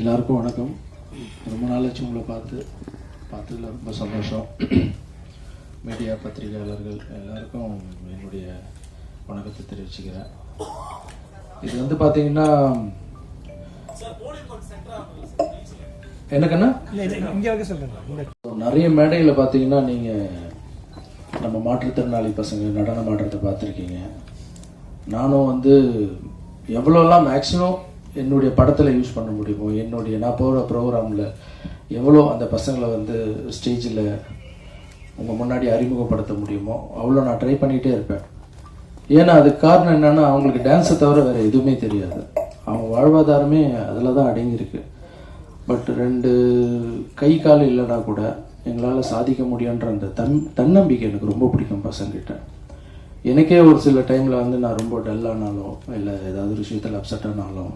எல்லாருக்கும் வணக்கம். ரொம்ப நாளாச்சு உங்களை பார்த்து. பார்த்ததுல ரொம்ப சந்தோஷம். மீடியா பத்திரிகையாளர்கள் எல்லாருக்கும் என்னுடைய வணக்கத்தை தெரிவிச்சுக்கிறேன். இது வந்து பார்த்தீங்கன்னா எனக்குன்னா நிறைய மேடையில் பார்த்தீங்கன்னா நீங்கள் நம்ம மாற்றுத்திறனாளி பசங்க நடனம் ஆடுறதை பார்த்துருக்கீங்க. நானும் வந்து எவ்வளோலாம் மேக்ஸிமம் என்னுடைய படத்தில் யூஸ் பண்ண முடியுமோ? என்னுடைய நான் போகிற ப்ரோக்ராமில் எவ்வளோ அந்த பசங்களை வந்து ஸ்டேஜில் உங்கள் முன்னாடி அறிமுகப்படுத்த முடியுமோ அவ்வளோ நான் ட்ரை பண்ணிகிட்டே இருப்பேன். ஏன்னா அதுக்கு காரணம் என்னென்னா அவங்களுக்கு டான்ஸை தவிர வேறு எதுவுமே தெரியாது. அவங்க வாழ்வாதாரமே அதில் தான் அடங்கியிருக்கு. பட் ரெண்டு கை கால் இல்லைனா கூட எங்களால் சாதிக்க முடியுன்ற அந்த தன் தன்னம்பிக்கை எனக்கு ரொம்ப பிடிக்கும் பசங்கிட்ட எனக்கே ஒரு சில டைமில் வந்து நான் ரொம்ப டல்லானாலும் இல்லை ஏதாவது ஒரு விஷயத்தில் அப்செட் ஆனாலும்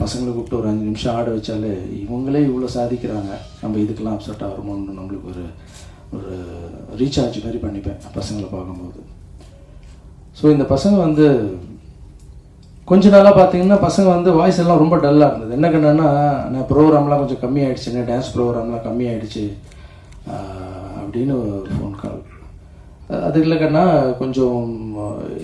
பசங்களை கூப்பிட்டு ஒரு அஞ்சு நிமிஷம் ஆட வச்சாலே இவங்களே இவ்வளோ சாதிக்கிறாங்க. நம்ம இதுக்கெல்லாம் அப்செட் ஆகிறோமோன்னு நம்மளுக்கு ஒரு ஒரு ரீசார்ஜ் மாதிரி பண்ணிப்பேன் பசங்களை பார்க்கும்போது. ஸோ இந்த பசங்க வந்து கொஞ்ச நாளாக பார்த்தீங்கன்னா பசங்க வந்து வாய்ஸ் எல்லாம் ரொம்ப டல்லாக இருந்தது. என்ன கண்ணன்னா நான் ப்ரோக்ராம்லாம் கொஞ்சம் கம்மியாயிடுச்சுங்க டான்ஸ் ப்ரோக்ராம்லாம் கம்மியாயிடுச்சு ஆஹ் அப்படின்னு ஃபோன் கால் அது இல்லைக்கண்ணா கொஞ்சம்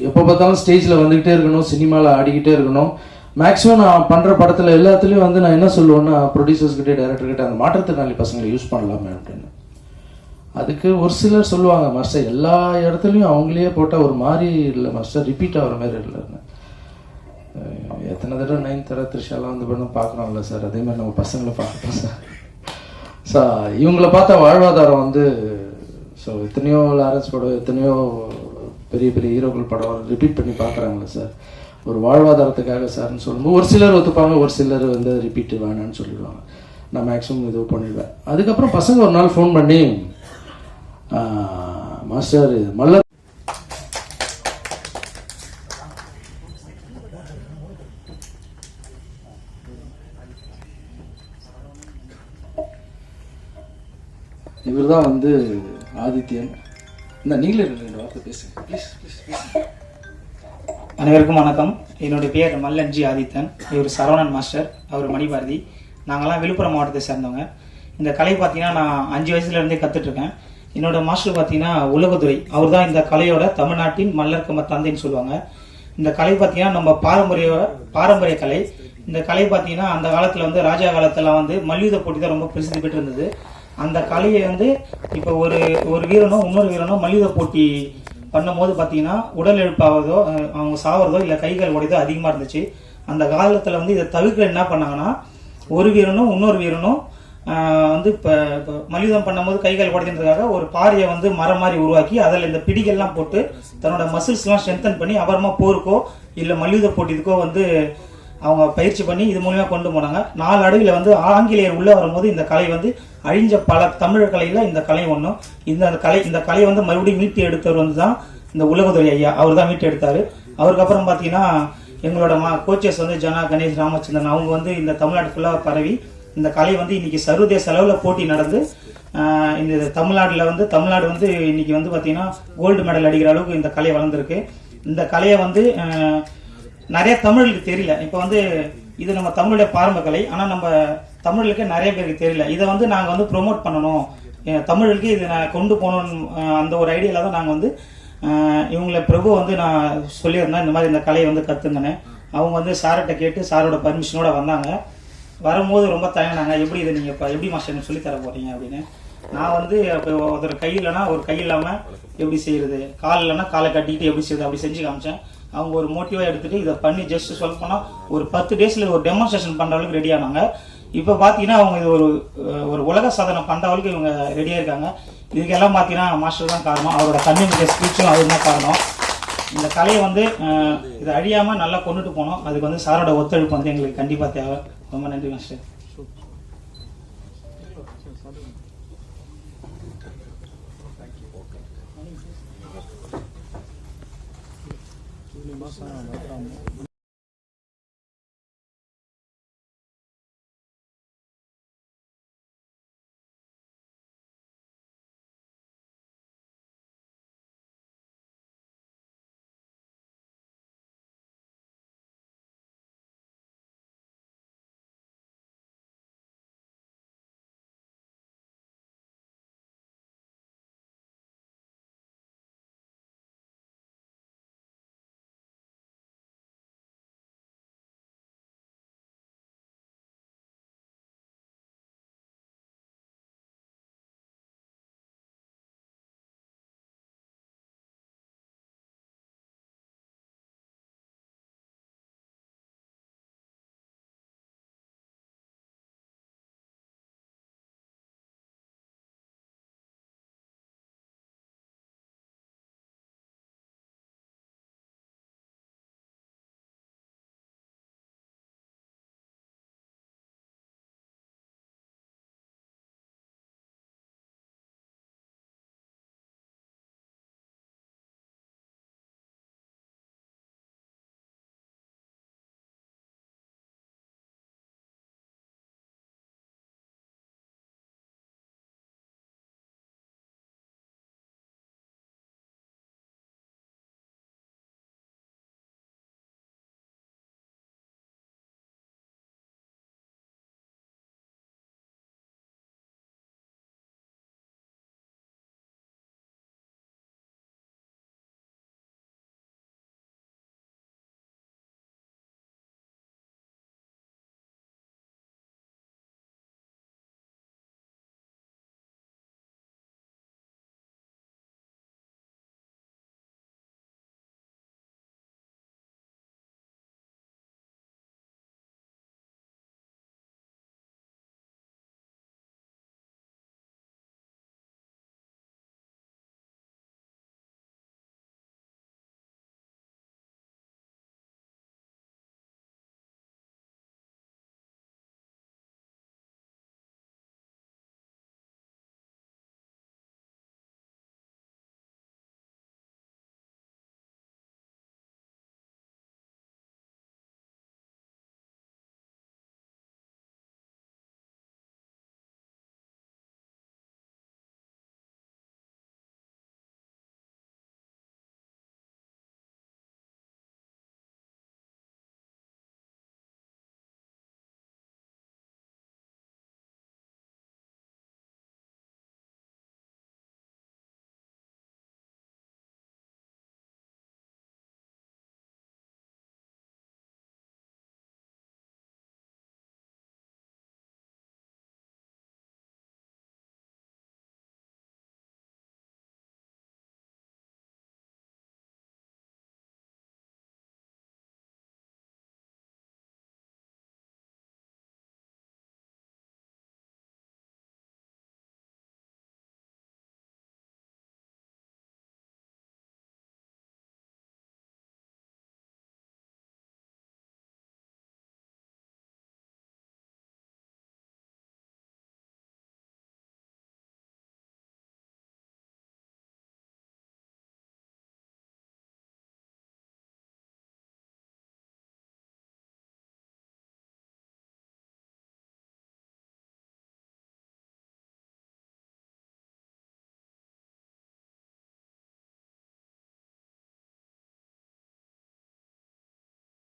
எப்போ பார்த்தாலும் ஸ்டேஜில் வந்துக்கிட்டே இருக்கணும் சினிமாவில் ஆடிக்கிட்டே இருக்கணும். மேக்ஸிமம் நான் பண்ணுற படத்தில் எல்லாத்துலேயும் வந்து நான் என்ன சொல்லுவேன்னா ப்ரொடியூசர்ஸ்கிட்டே டேரக்டர்கிட்ட அந்த மாற்றுத்திறனாளி பசங்களை யூஸ் பண்ணலாமே அப்படின்னு. அதுக்கு ஒரு சிலர் சொல்லுவாங்க மாஸ்டர் எல்லா இடத்துலையும் அவங்களே போட்டால் ஒரு மாதிரி இல்லை மாஸ்டர் ரிப்பீட் ஆகிற மாதிரி இல்லைன்னு எத்தனை தடவை நைன் தர த்ரிஷாலாம் வந்து பண்ண பார்க்குறோம்ல சார் அதே மாதிரி நம்ம பசங்களை பார்க்குறோம் சார் ஸோ இவங்கள பார்த்தா வாழ்வாதாரம் வந்து ஸோ எத்தனையோ லாரன்ஸ் படம் எத்தனையோ பெரிய பெரிய ஹீரோக்கள் படம் ரிப்பீட் பண்ணி பார்க்குறாங்களே சார் ஒரு வாழ்வாதாரத்துக்காக சார்னு சொல்லும்போது ஒரு சிலர் ஒத்துப்பாங்க ஒரு சிலர் வந்து ரிப்பீட்டு வேணான்னு சொல்லிடுவாங்க. நான் மேக்ஸிமம் இது பண்ணிடுவேன். அதுக்கப்புறம் பசங்க ஒரு நாள் ஃபோன் பண்ணி மாஸ்டர் மல்ல இவர் தான் வந்து ஆதித்யன். இந்த நீங்களே ரெண்டு வார்த்தை பேசுங்க. ப்ளீஸ் ப்ளீஸ் அனைவருக்கும் வணக்கம். என்னுடைய பேர் மல்லன்ஜி ஆதித்தன். இவர் சரவணன் மாஸ்டர் அவர் மணிபாரதி நாங்கள்லாம் விழுப்புரம் மாவட்டத்தை சேர்ந்தவங்க. இந்த கலை பார்த்தீங்கன்னா நான் அஞ்சு வயசுலேருந்தே கற்றுட்ருக்கேன் என்னோட மாஸ்டர் பார்த்தீங்கன்னா உலகத்துறை. அவர் தான் இந்த கலையோட தமிழ்நாட்டின் மல்லர் தந்தைன்னு சொல்லுவாங்க. இந்த கலை பார்த்தீங்கன்னா நம்ம பாரம்பரிய பாரம்பரிய கலை. இந்த கலை பார்த்தீங்கன்னா அந்த காலத்தில் வந்து ராஜா காலத்துல வந்து மல்யுத போட்டி தான் ரொம்ப பிரசித்தி பெற்று இருந்தது அந்த கலையை வந்து இப்போ ஒரு ஒரு வீரனோ இன்னொரு வீரனோ மல்யுத போட்டி பண்ணும்போது பார்த்தீங்கன்னா உடல் எழுப்பாவதோ அவங்க சாவறதோ இல்லை கைகள் உடையதோ அதிகமாக இருந்துச்சு. அந்த காலத்தில் வந்து இதை தவிர்க்க என்ன பண்ணாங்கன்னா ஒரு வீரனும் இன்னொரு வீரனும் வந்து இப்போ இப்போ மல்யுத்தம் பண்ணும்போது கைகள் உடைக்கிறதுக்காக ஒரு பாறையை வந்து மரம் மாதிரி உருவாக்கி அதில் இந்த பிடிகள்லாம் போட்டு தன்னோட மசில்ஸ்லாம் ஸ்ட்ரென்தன் பண்ணி அப்புறமா போருக்கோ இல்லை மல்யுத போட்டிக்கோ வந்து அவங்க பயிற்சி பண்ணி இது மூலியமாக கொண்டு போனாங்க. நாலு அడుగుல வந்து ஆங்கிலேயர் உள்ளே வரும்போது இந்த கலை வந்து அழிஞ்ச பல தமிழர் கலையில் இந்த கலை ஒன்றும் இந்த கலை இந்த கலையை வந்து மறுபடியும் மீட்டு எடுத்தவர் வந்து தான் இந்த உலகத்துறை ஐயா. அவர் தான் மீட்டு எடுத்தார். அவருக்கப்புறம் பார்த்தீங்கன்னா எங்களோட மா கோச்சஸ் வந்து ஜனா கணேஷ் ராமச்சந்திரன் அவங்க வந்து இந்த தமிழ்நாடு ஃபுல்லாக பரவி இந்த கலை வந்து இன்னைக்கு சர்வதேச அளவில் போட்டி நடந்து இந்த தமிழ்நாட்டில் வந்து தமிழ்நாடு வந்து இன்னைக்கு வந்து பார்த்தீங்கன்னா கோல்டு மெடல் அடிக்கிற அளவுக்கு இந்த கலை வளர்ந்துருக்கு. இந்த கலையை வந்து நிறைய தமிழுக்கு தெரியல. இப்போ வந்து இது நம்ம தமிழுடைய பாரம்ப கலை ஆனால் நம்ம தமிழுக்கு நிறைய பேருக்கு தெரியல. இதை வந்து நாங்கள் வந்து ப்ரோமோட் பண்ணணும். தமிழுக்கு இதை நான் கொண்டு போகணும் அந்த ஒரு ஐடியாவில் தான் நாங்கள் வந்து இவங்கள பிரபு வந்து நான் சொல்லியிருந்தேன். இந்த மாதிரி இந்த கலையை வந்து கற்றுங்கினேன் அவங்க வந்து சார்கிட்ட கேட்டு சாரோட பர்மிஷனோட வந்தாங்க. வரும்போது ரொம்ப தயங்கினாங்க. எப்படி இதை நீங்கள் இப்போ எப்படி மாஸ்டர் சொல்லி சொல்லித் தர போறீங்க அப்படின்னு. நான் வந்து அப்போ ஒருத்தர் கை இல்லைன்னா ஒரு கை இல்லாமல் எப்படி செய்யறது? கால் இல்லைன்னா காலை கட்டிக்கிட்டு எப்படி செய்யுது அப்படி செஞ்சு காமிச்சேன். அவங்க ஒரு மோட்டிவாக எடுத்துகிட்டு இதை பண்ணி ஜஸ்ட் சொல்ல போனால் ஒரு பத்து டேஸில் ஒரு டெமான்ஸ்ட்ரேஷன் பண்ணுற அளவுக்கு ரெடி ஆனாங்க. இப்போ பார்த்தீங்கன்னா அவங்க இது ஒரு ஒரு உலக சாதனை பண்ணுற அளவுக்கு இவங்க ரெடியாக இருக்காங்க. இதுக்கெல்லாம் பார்த்தீங்கன்னா மாஸ்டர் தான் காரணம். அவரோட கம்யூனிட்டி ஸ்பீச்சும் அது தான் காரணம். இந்த கலையை வந்து இதை அழியாமல் நல்லா கொண்டுட்டு போனோம். அதுக்கு வந்து சாரோட ஒத்துழைப்பு வந்து எங்களுக்கு கண்டிப்பாக தேவை. ரொம்ப நன்றி மாஸ்டர் Thank you. 你马上要来吗？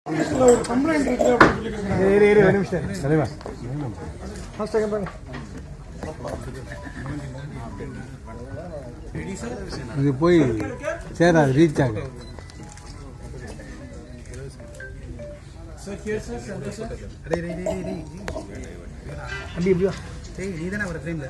ஒரு கம்ப்ளைண்ட் இருக்கு அப்படின்னு சொல்லி கேக்குறாங்க. இரு இரு ஒரு நிமிஷம். தலைவா. First second பாருங்க. இது போய் சேராது ரீச் ஆகும் அப்படி இப்படியா நீ தானே அவர் ஃப்ரேம்ல